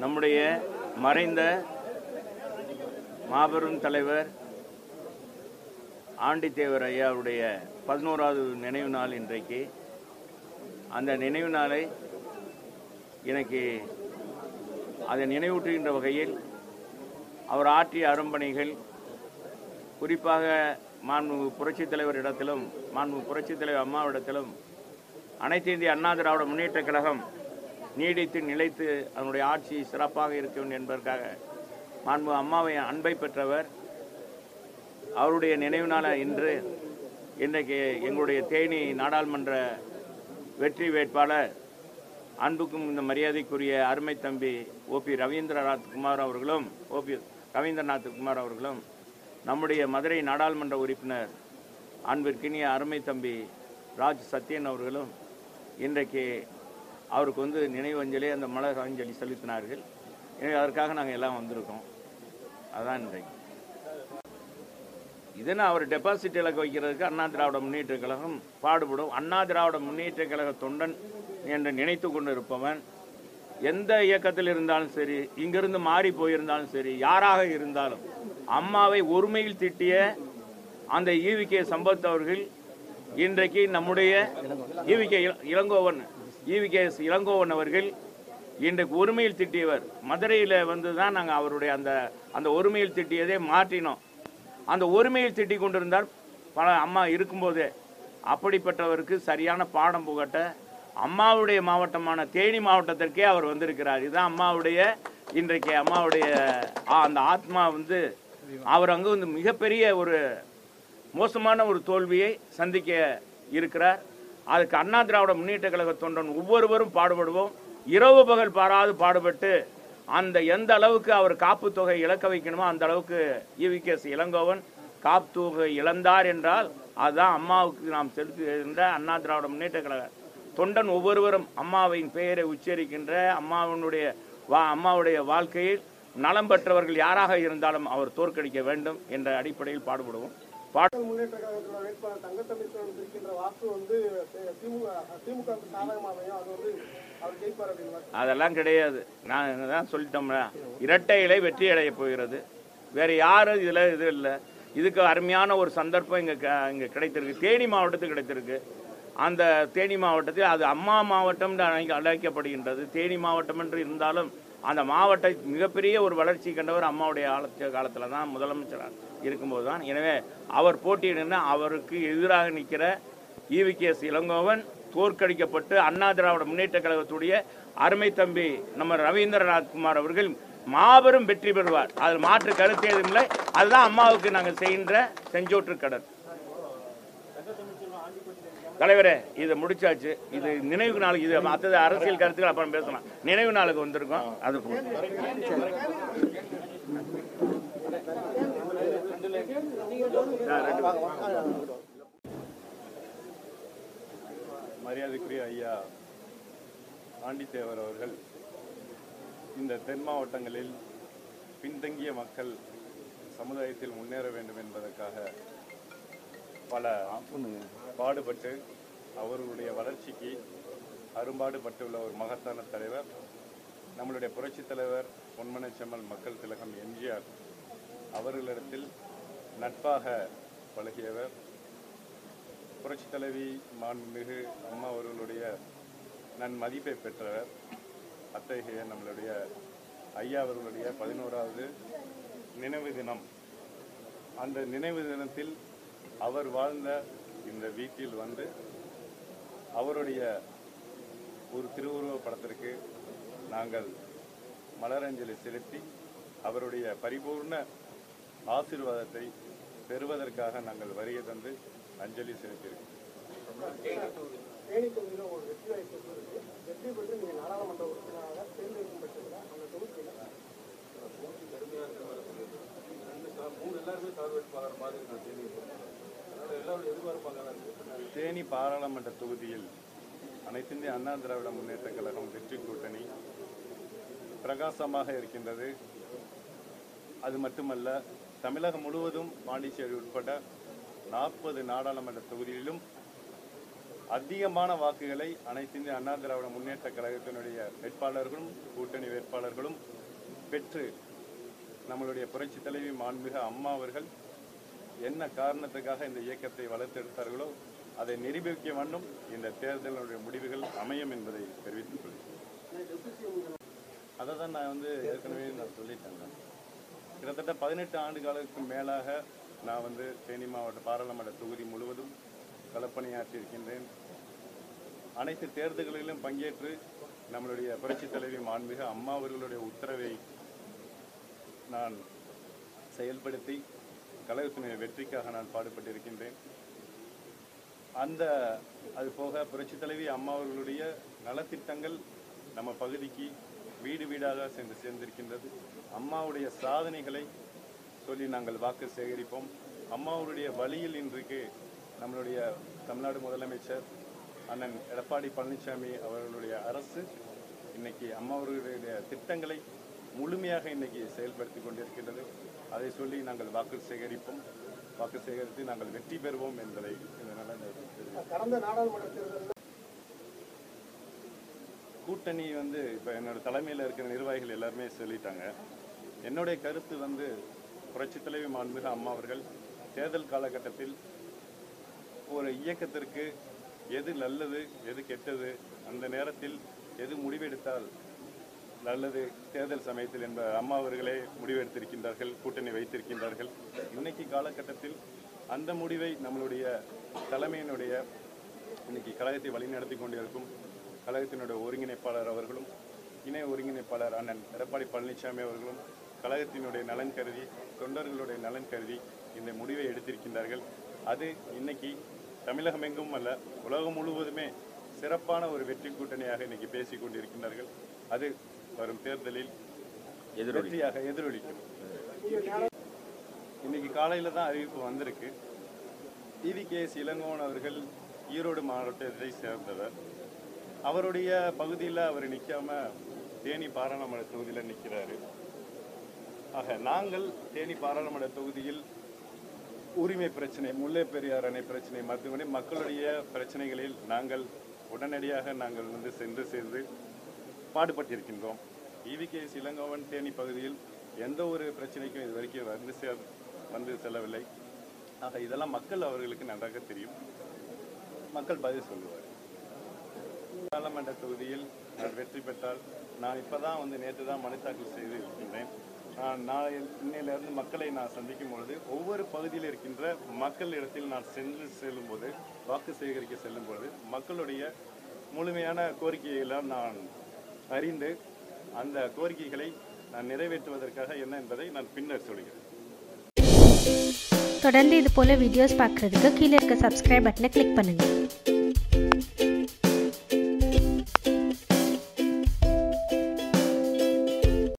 நம்முடைய மறைந்த மாபெரும் தலைவர் ஆண்டித்தேவர் ஐயாவுடைய பதினோராவது நினைவு நாள் இன்றைக்கு. அந்த நினைவு நாளை எனக்கு அதை நினைவூட்டுகின்ற வகையில் அவர் ஆற்றிய அரும்பணிகள் குறிப்பாக மாண்பு புரட்சித் தலைவரிடத்திலும் மாண்பு புரட்சித் தலைவர் அம்மாவிடத்திலும் அனைத்து இந்திய அண்ணா திராவிட முன்னேற்றக் கழகம் நீடித்து நிலைத்து அதனுடைய ஆட்சி சிறப்பாக இருக்க வேண்டும் என்பதற்காக மாண்பு அம்மாவை அன்பை பெற்றவர். அவருடைய நினைவு நாள இன்று இன்றைக்கு எங்களுடைய தேனி நாடாளுமன்ற வெற்றி வேட்பாளர் அன்புக்கும் இந்த மரியாதைக்குரிய அருமை தம்பி ஓபி ரவீந்திரநாத் குமார் அவர்களும் ஓபி ரவீந்திரநாத் குமார் அவர்களும் நம்முடைய மதுரை நாடாளுமன்ற உறுப்பினர் அன்பிற்கினிய அருமை தம்பி ராஜ் சத்யன் அவர்களும் இன்றைக்கு அவருக்கு வந்து நினைவஞ்சலி அந்த மலர் அஞ்சலி செலுத்தினார்கள். எனவே அதற்காக நாங்கள் எல்லாம் வந்திருக்கோம். அதான் இன்றைக்கு. இதனை அவர் டெபாசிட் இலக்கு வைக்கிறதுக்கு அண்ணா திராவிட முன்னேற்ற கழகம் பாடுபடும். அண்ணா திராவிட முன்னேற்ற கழக தொண்டன் என்று நினைத்து கொண்டு இருப்பவன் எந்த இயக்கத்தில் இருந்தாலும் சரி இங்கிருந்து மாறி போயிருந்தாலும் சரி யாராக இருந்தாலும் அம்மாவை ஒருமையில் திட்டிய அந்த ஈவிகே சம்பத் அவர்கள் இன்றைக்கு நம்முடைய ஈவிகே இளங்கோவன் ஈவிகே இளங்கோவன் அவர்கள் இன்றைக்கு ஒருமையில் திட்டியவர். மதுரையில் வந்து தான் நாங்கள் அவருடைய அந்த அந்த ஒருமையில் திட்டியதே மாற்றினோம். அந்த ஒருமையில் திட்டி கொண்டிருந்தார் பல அம்மா இருக்கும்போதே அப்படிப்பட்டவருக்கு சரியான பாடம் புகட்ட அம்மாவுடைய மாவட்டமான தேனி மாவட்டத்திற்கே அவர் வந்திருக்கிறார். இதுதான் அம்மாவுடைய இன்றைக்கு அம்மாவுடைய அந்த ஆத்மா வந்து அவர் அங்கே வந்து மிகப்பெரிய ஒரு மோசமான ஒரு தோல்வியை சந்திக்க இருக்கிறார். அதுக்கு அண்ணா திராவிட முன்னேற்ற கழக தொண்டன் ஒவ்வொருவரும் பாடுபடுவோம். இரவு பகல் பாராது பாடுபட்டு அந்த எந்த அளவுக்கு அவர் காப்பு தொகை இழக்க வைக்கணுமோ அந்த அளவுக்கு ஈவிகேஎஸ் இளங்கோவன் காப்பு தொகை இழந்தார் என்றால் அதுதான் அம்மாவுக்கு நாம் செலுத்துகின்ற அண்ணா திராவிட முன்னேற்ற கழக தொண்டன் ஒவ்வொருவரும் அம்மாவின் பெயரை உச்சரிக்கின்ற அம்மாவினுடைய வா அம்மாவுடைய வாழ்க்கையில் நலம் பெற்றவர்கள் யாராக இருந்தாலும் அவர் தோற்கடிக்க வேண்டும் என்ற அடிப்படையில் பாடுபடுவோம். பாடு மக்கள் முன்னேற்ற கழகத்தோட வேட்பாளர் தங்கத்தமிழ்ச்சோழன் இருக்கின்ற வாக்கு வந்து திமுக திமுக க்கு சாதகமா அமையும் அது வந்து அவர் ஜெயிப்பார் அப்படின்னு அதெல்லாம் கிடையாது. நான் தான் சொல்லிட்டோம்ல. இரட்டை இலை வெற்றி அடைய போகிறது. வேற யாரும் இதுல இது இல்லை. இதுக்கு அருமையான ஒரு சந்தர்ப்பம் இங்க க- இங்க கிடைத்திருக்கு. தேனி மாவட்டத்துக்கு கிடைத்திருக்கு. அந்த தேனி மாவட்டத்தில் அது அம்மா மாவட்டம் அழைக்கப்படுகின்றது. தேனி மாவட்டம் என்று இருந்தாலும் அந்த மாவட்ட மிகப்பெரிய ஒரு வளர்ச்சி கண்டவர் அம்மாவுடைய காலத்து காலத்தில் தான் முதலமைச்சராக இருக்கும்போது தான். எனவே அவர் போட்டியிடுன்னா அவருக்கு எதிராக நிற்கிற ஈவிகேஎஸ் இளங்கோவன் தோற்கடிக்கப்பட்டு அண்ணா திராவிட முன்னேற்ற கழகத்துடைய அருமை தம்பி நம்ம ரவீந்திரநாத் குமார் அவர்கள் மாபெரும் வெற்றி பெறுவார். அதில் மாற்று கருத்து எதுவும் இல்லை. அதுதான் அம்மாவுக்கு நாங்கள் செய்கின்ற செஞ்சோற்று கடன் தலைவரே இதை முடிச்சாச்சு. இது நினைவு நாளுக்கு இது மற்றது அரசியல் கருத்துக்கள் அப்புறம் பேசலாம். நினைவு நாளுக்கு வந்திருக்கோம். அது மரியாதைக்குரிய ஐயா ஆண்டித்தேவர் அவர்கள் இந்த தென் மாவட்டங்களில் பின்தங்கிய மக்கள் சமுதாயத்தில் முன்னேற வேண்டும் என்பதற்காக பல பாடுபட்டு அவர்களுடைய வளர்ச்சிக்கு அரும்பாடுபட்டுள்ள ஒரு மகத்தான தலைவர். நம்மளுடைய புரட்சித் தலைவர் பொன்மன மக்கள் திலகம் எம்ஜிஆர் அவர்களிடத்தில் நட்பாக பழகியவர். புரட்சி தலைவி மாண்புமிகு அம்மா அவர்களுடைய நன்மதிப்பை பெற்றவர். அத்தகைய நம்மளுடைய ஐயா அவர்களுடைய பதினோராவது நினைவு தினம். அந்த நினைவு தினத்தில் அவர் வாழ்ந்த இந்த வீட்டில் வந்து அவருடைய ஒரு திருவுருவ படத்திற்கு நாங்கள் மலரஞ்சலி செலுத்தி அவருடைய பரிபூர்ண ஆசீர்வாதத்தை பெறுவதற்காக நாங்கள் வருகை தந்து அஞ்சலி செலுத்தியிருக்கோம். மூணு எல்லாருமே ஒரு வேட்பாளர் மாதிரி நான் வெற்றி தேனி பாராளுமன்ற தொகுதியில் அனைத்திந்திய அண்ணா திராவிட முன்னேற்ற கழகம் வெற்றி கூட்டணி பிரகாசமாக இருக்கின்றது. அது மட்டுமல்ல தமிழகம் முழுவதும் பாண்டிச்சேரி உட்பட நாற்பது நாடாளுமன்ற தொகுதியிலும் அதிகமான வாக்குகளை அனைத்திந்திய அண்ணா திராவிட முன்னேற்ற கழகத்தினுடைய வேட்பாளர்களும் கூட்டணி வேட்பாளர்களும் பெற்று நம்மளுடைய புரட்சி தலைவி மாண்புக அம்மா அவர்கள் என்ன காரணத்துக்காக இந்த இயக்கத்தை வளர்த்தெடுத்தார்களோ அதை நிரூபிக்க வேண்டும். இந்த தேர்தலுடைய முடிவுகள் அமையும் என்பதை தெரிவித்துக் கொள்கிறேன். அதை தான் நான் வந்து ஏற்கனவே நான் சொல்லிட்டேன். கிட்டத்தட்ட பதினெட்டு ஆண்டு காலத்துக்கு மேலாக நான் வந்து தேனி மாவட்ட பாராளுமன்ற தொகுதி முழுவதும் களப்பணியாற்றியிருக்கின்றேன். அனைத்து தேர்தல்களிலும் பங்கேற்று நம்மளுடைய புரட்சி தலைவி மாண்புமிகு அம்மா அவர்களுடைய உத்தரவை நான் செயல்படுத்தி கழகத்தினுடைய வெற்றிக்காக நான் பாடுபட்டிருக்கின்றேன். அந்த அது போக புரட்சி தலைவி அம்மா அவர்களுடைய நலத்திட்டங்கள் நம்ம பகுதிக்கு வீடு வீடாக சென்று சேர்ந்திருக்கின்றது. அம்மாவுடைய சாதனைகளை சொல்லி நாங்கள் வாக்கு சேகரிப்போம். அம்மாவுடைய வழியில் இன்றைக்கு நம்மளுடைய தமிழ்நாடு முதலமைச்சர் அண்ணன் எடப்பாடி பழனிசாமி அவர்களுடைய அரசு இன்னைக்கு அம்மாவர்களுடைய திட்டங்களை முழுமையாக இன்னைக்கு செயல்படுத்தி கொண்டிருக்கின்றது. அதை சொல்லி நாங்கள் வாக்கு சேகரிப்போம். வாக்கு சேகரித்து நாங்கள் வெற்றி பெறுவோம் என்பதை கடந்த நாடாளுமன்ற தேர்தலில் கூட்டணி வந்து இப்போ என்னோட தலைமையில் இருக்கிற நிர்வாகிகள் எல்லாருமே சொல்லிட்டாங்க. என்னுடைய கருத்து வந்து புரட்சித் தலைவி மாண்புமிகு அம்மா அவர்கள் தேர்தல் காலகட்டத்தில் ஒரு இயக்கத்திற்கு எது நல்லது எது கெட்டது அந்த நேரத்தில் எது முடிவெடுத்தால் நல்லது தேர்தல் சமயத்தில் என்ப அம்மா அவர்களே முடிவெடுத்திருக்கின்றார்கள் கூட்டணி வைத்திருக்கின்றார்கள். இன்னைக்கு காலகட்டத்தில் அந்த முடிவை நம்மளுடைய தலைமையினுடைய இன்னைக்கு கழகத்தை வழிநடத்தி கொண்டிருக்கும் கழகத்தினுடைய ஒருங்கிணைப்பாளர் அவர்களும் இணை ஒருங்கிணைப்பாளர் அண்ணன் எடப்பாடி பழனிசாமி அவர்களும் கழகத்தினுடைய நலன் கருதி தொண்டர்களுடைய நலன் கருதி இந்த முடிவை எடுத்திருக்கின்றார்கள். அது இன்னைக்கு தமிழகம் எங்கும் அல்ல உலகம் முழுவதுமே சிறப்பான ஒரு வெற்றி கூட்டணியாக இன்னைக்கு பேசிக் கொண்டிருக்கின்றார்கள். அது வரும் தேர்தலில் வெற்றியாக எதிரொலிக்கும். இன்னைக்கு காலையில தான் அறிவிப்பு வந்திருக்கு. டிவிகேஎஸ் இளங்கோவன் அவர்கள் ஈரோடு மாவட்டத்தை சேர்ந்தவர். அவருடைய பகுதியில் அவர் நிற்காம தேனி பாராளுமன்ற தொகுதியில் நிற்கிறாரு ஆக நாங்கள் தேனி பாராளுமன்ற தொகுதியில் உரிமை பிரச்சனை முல்லை பெரியார் அணை பிரச்சனை மருத்துவமனை மக்களுடைய பிரச்சனைகளில் நாங்கள் உடனடியாக நாங்கள் வந்து சென்று சேர்ந்து பாடுபட்டிருக்கின்றோம். இவிகேஎஸ் இளங்கோவன் தேனி பகுதியில் எந்த ஒரு பிரச்சனைக்கும் இது வரைக்கும் வந்து சேர் வந்து செல்லவில்லை. ஆக இதெல்லாம் மக்கள் அவர்களுக்கு நன்றாக தெரியும். மக்கள் பதில் சொல்லுவார் பாராளுமன்ற தொகுதியில் நான் வெற்றி பெற்றால் நான் இப்பதான் வந்து நேற்று தான் மனு தாக்கல் செய்து இருக்கின்றேன். நான் நாளை இன்னையிலிருந்து மக்களை நான் சந்திக்கும் பொழுது ஒவ்வொரு பகுதியில் இருக்கின்ற மக்கள் இடத்தில் நான் சென்று செல்லும்போது வாக்கு சேகரிக்க செல்லும்போது மக்களுடைய முழுமையான கோரிக்கையெல்லாம் நான் அறிந்து அந்த கோரிக்கைகளை நான் நிறைவேற்றுவதற்காக என்ன என்பதை நான் பின்னர் சொல்கிறேன். தொடர்ந்து இது போல வீடியோஸ் பார்க்குறதுக்கு கீழே இருக்க சப்ஸ்கிரைப் பட்டனை கிளிக் பண்ணுங்கள்